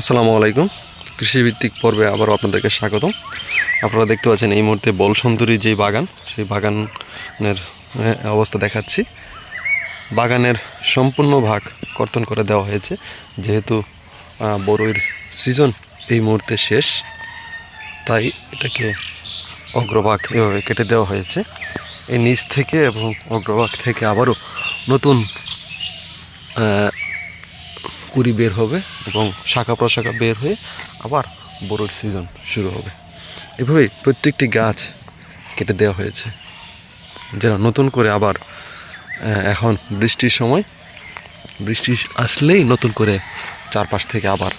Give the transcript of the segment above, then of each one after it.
আসসালামু আলাইকুম। কৃষিভিত্তিক পর্বে আবারও আপনাদেরকে স্বাগতম। আপনারা দেখতে পাচ্ছেন এই মুহূর্তে বল সুন্দরী যেই বাগান, সেই বাগানের অবস্থা দেখাচ্ছি। বাগানের সম্পূর্ণ ভাগ কর্তন করে দেওয়া হয়েছে। যেহেতু বড়ইর সিজন এই মুহূর্তে শেষ, তাই এটাকে অগ্রভাগ এভাবে কেটে দেওয়া হয়েছে। এই নিচ থেকে এবং অগ্রভাগ থেকে আবারও নতুন কুড়ি বের হবে এবং শাখা প্রশাখা বের হয়ে আবার বড়োর সিজন শুরু হবে। এভাবেই প্রত্যেকটি গাছ কেটে দেওয়া হয়েছে। যেন নতুন করে আবার এখন বৃষ্টির সময়, বৃষ্টি আসলেই নতুন করে চারপাশ থেকে আবার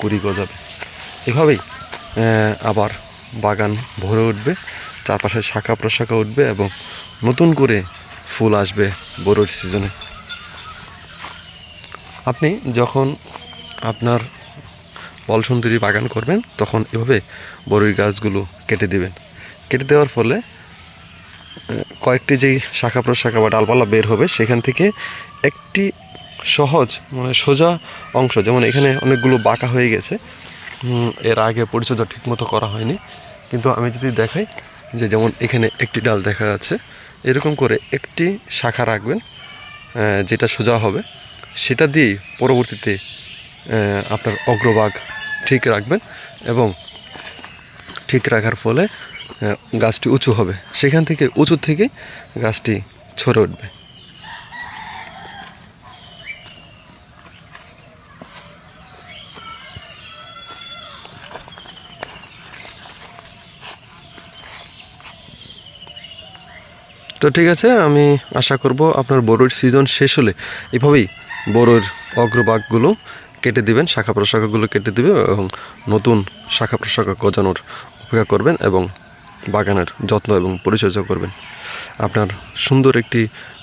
কুড়ি গজাবে। এভাবেই আবার বাগান ভরে উঠবে, চারপাশে শাখা প্রশাখা উঠবে এবং নতুন করে ফুল আসবে বড়োর সিজনে আপনি যখন আপনার বলসুন্দরী বাগান করবেন, তখন এভাবে বড়ই গাছগুলো কেটে দিবেন। কেটে দেওয়ার ফলে কয়েকটি যেই শাখা প্রশাখা বা ডালপালা বের হবে, সেখান থেকে একটি সহজ মানে সোজা অংশ, যেমন এখানে অনেকগুলো বাঁকা হয়ে গেছে এর আগে পরিচর্যা ঠিকমতো করা হয়নি। কিন্তু আমি যদি দেখাই, যে যেমন এখানে একটি ডাল দেখা যাচ্ছে, এরকম করে একটি শাখা রাখবেন যেটা সোজা হবে। সেটা দিয়ে পরবর্তীতে আপনার অগ্রভাগ ঠিক রাখবেন এবং ঠিক রাখার ফলে গাছটি উঁচু হবে। সেখান থেকে, উঁচু থেকে গাছটি ছড়ে উঠবে। তো ঠিক আছে, আমি আশা করব আপনার বড়োর সিজন শেষ হলে এভাবেই বড়োর অগ্রভাগগুলো কেটে দিবেন, শাখা প্রশাখাগুলো কেটে দিবেন এবং নতুন শাখা প্রশাখা গজানোর অপেক্ষা করবেন এবং বাগানের যত্ন এবং পরিচর্যা করবেন। আপনার সুন্দর একটি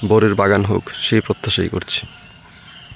বরের বাগান হোক, সেই প্রত্যাশাই করছি।